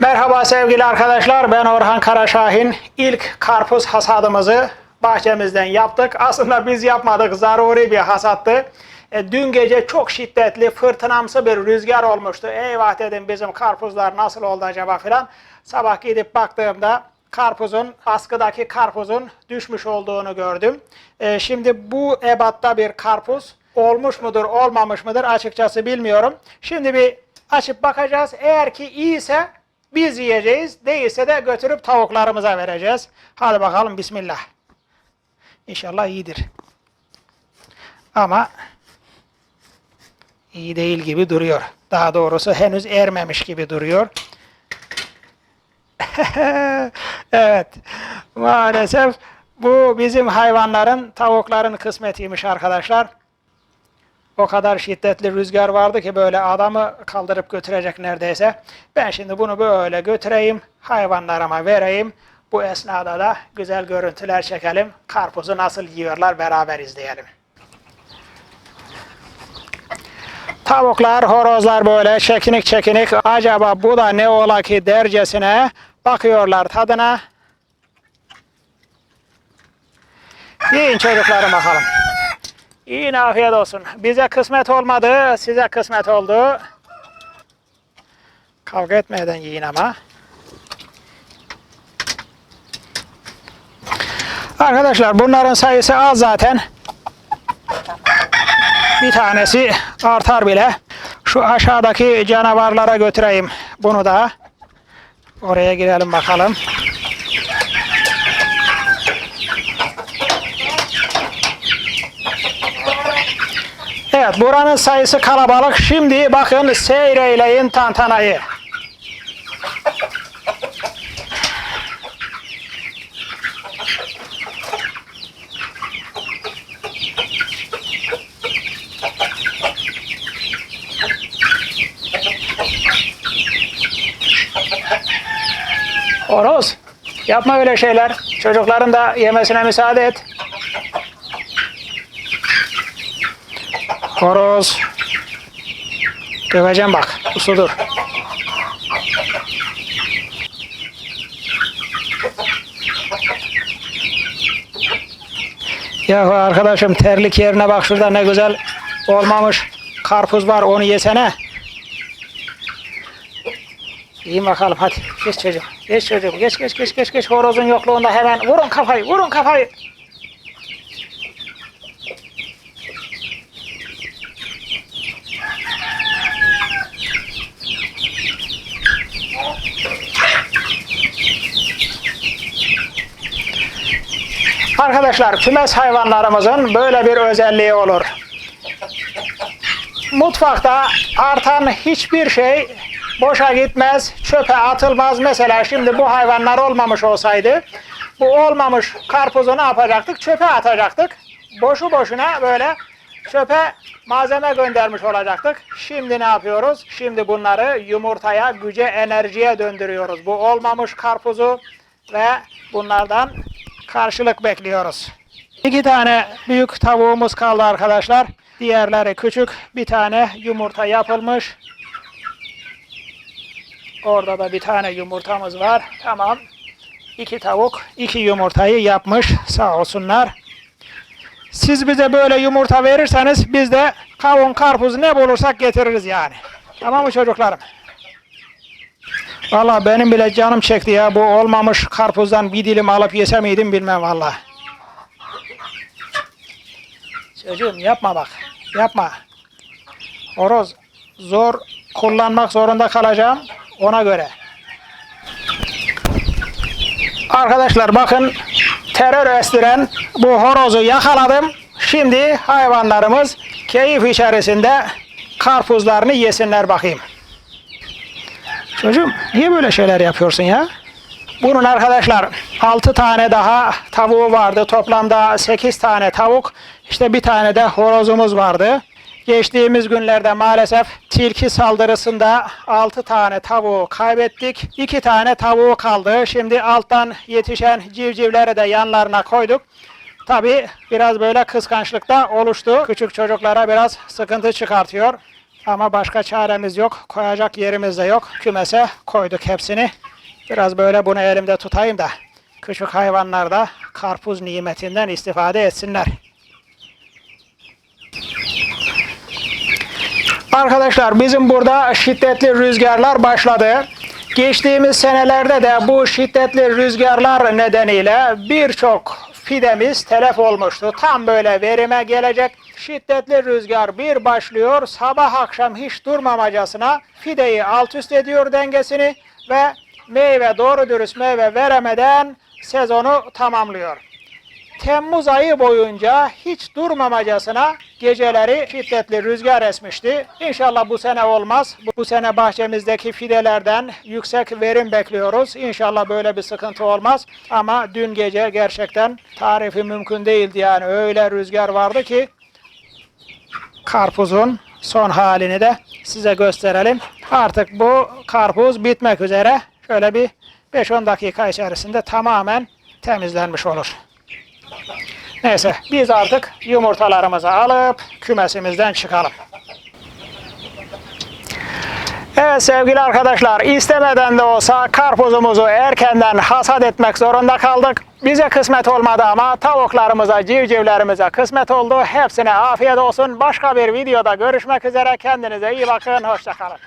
Merhaba sevgili arkadaşlar. Ben Orhan Karaşahin. İlk karpuz hasadımızı bahçemizden yaptık. Aslında biz yapmadık. Zaruri bir hasattı. E, dün gece çok şiddetli fırtınamsı bir rüzgar olmuştu. Eyvah dedim bizim karpuzlar nasıl oldu acaba filan. Sabah gidip baktığımda karpuzun, askıdaki karpuzun düşmüş olduğunu gördüm. E, şimdi bu ebatta bir karpuz olmuş mudur, olmamış mıdır açıkçası bilmiyorum. Şimdi bir açıp bakacağız. Eğer ki iyiyse biz yiyeceğiz. Değilse de götürüp tavuklarımıza vereceğiz. Hadi bakalım bismillah. İnşallah iyidir. Ama iyi değil gibi duruyor. Daha doğrusu henüz ermemiş gibi duruyor. evet. Maalesef bu bizim hayvanların, tavukların kısmetiymiş arkadaşlar. O kadar şiddetli rüzgar vardı ki böyle adamı kaldırıp götürecek neredeyse. Ben şimdi bunu böyle götüreyim, hayvanlarıma vereyim. Bu esnada da güzel görüntüler çekelim. Karpuzu nasıl yiyorlar beraber izleyelim. Tavuklar, horozlar böyle çekinik çekinik. Acaba bu da ne ola ki dercesine bakıyorlar tadına. Yiyin çocuklarım bakalım. İyi afiyet olsun. Bize kısmet olmadı, size kısmet oldu. Kavga etmeden yiyin ama. Arkadaşlar bunların sayısı az zaten. Bir tanesi artar bile. Şu aşağıdaki canavarlara götüreyim bunu da. Oraya girelim bakalım. Evet buranın sayısı kalabalık. Şimdi bakın seyreyleyin tantanayı. Horoz yapma öyle şeyler. Çocukların da yemesine müsaade et. Horoz. Döveceğim bak. Usudur. Yahu arkadaşım terlik yerine bak şurada ne güzel olmamış karpuz var onu yesene. İyi bakalım hadi geç çocuğum. Geç çocuğum geç geç geç geç geç horozun yokluğunda hemen vurun kafayı vurun kafayı. Arkadaşlar kümes hayvanlarımızın böyle bir özelliği olur. Mutfakta artan hiçbir şey boşa gitmez, çöpe atılmaz. Mesela şimdi bu hayvanlar olmamış olsaydı bu olmamış karpuzu ne yapacaktık? Çöpe atacaktık. Boşu boşuna böyle çöpe malzeme göndermiş olacaktık. Şimdi ne yapıyoruz? Şimdi bunları yumurtaya, güce, enerjiye döndürüyoruz. Bu olmamış karpuzu ve bunlardan karşılık bekliyoruz. İki tane büyük tavuğumuz kaldı arkadaşlar. Diğerleri küçük. Bir tane yumurta yapılmış. Orada da bir tane yumurtamız var. Tamam. İki tavuk, iki yumurtayı yapmış. Sağ olsunlar. Siz bize böyle yumurta verirseniz biz de kavun, karpuz ne bulursak getiririz yani. Tamam mı çocuklarım? Valla benim bile canım çekti ya. Bu olmamış karpuzdan bir dilim alıp yese miydim bilmem valla. Çocuğum yapma bak. Yapma. Horoz zor kullanmak zorunda kalacağım. Ona göre. Arkadaşlar bakın terör estiren bu horozu yakaladım. Şimdi hayvanlarımız keyif içerisinde karpuzlarını yesinler bakayım. Çocuğum niye böyle şeyler yapıyorsun ya? Bunun arkadaşlar 6 tane daha tavuğu vardı. Toplamda 8 tane tavuk. İşte bir tane de horozumuz vardı. Geçtiğimiz günlerde maalesef tilki saldırısında 6 tane tavuğu kaybettik. 2 tane tavuğu kaldı. Şimdi alttan yetişen civcivleri de yanlarına koyduk. Tabi biraz böyle kıskançlık da oluştu. Küçük çocuklara biraz sıkıntı çıkartıyor. Ama başka çaremiz yok. Koyacak yerimiz de yok. Kümese koyduk hepsini. Biraz böyle bunu elimde tutayım da küçük hayvanlar da karpuz nimetinden istifade etsinler. Arkadaşlar bizim burada şiddetli rüzgarlar başladı. Geçtiğimiz senelerde de bu şiddetli rüzgarlar nedeniyle birçok fidemiz telef olmuştu. Tam böyle verime gelecek şiddetli rüzgar bir başlıyor. Sabah akşam hiç durmamacasına fideyi alt üst ediyor dengesini ve meyve doğru dürüst meyve veremeden sezonu tamamlıyor. Temmuz ayı boyunca hiç durmamacasına geceleri şiddetli rüzgar esmişti. İnşallah bu sene olmaz. Bu- sene bahçemizdeki fidelerden yüksek verim bekliyoruz. İnşallah böyle bir sıkıntı olmaz. Ama dün gece gerçekten tarifi mümkün değildi yani. Öyle rüzgar vardı ki karpuzun son halini de size gösterelim. Artık bu karpuz bitmek üzere. Şöyle bir 5-10 dakika içerisinde tamamen temizlenmiş olur. Neyse biz artık yumurtalarımızı alıp kümesimizden çıkalım. Evet sevgili arkadaşlar istemeden de olsa karpuzumuzu erkenden hasat etmek zorunda kaldık. Bize kısmet olmadı ama tavuklarımıza, civcivlerimize kısmet oldu. Hepsine afiyet olsun. Başka bir videoda görüşmek üzere. Kendinize iyi bakın. Hoşçakalın.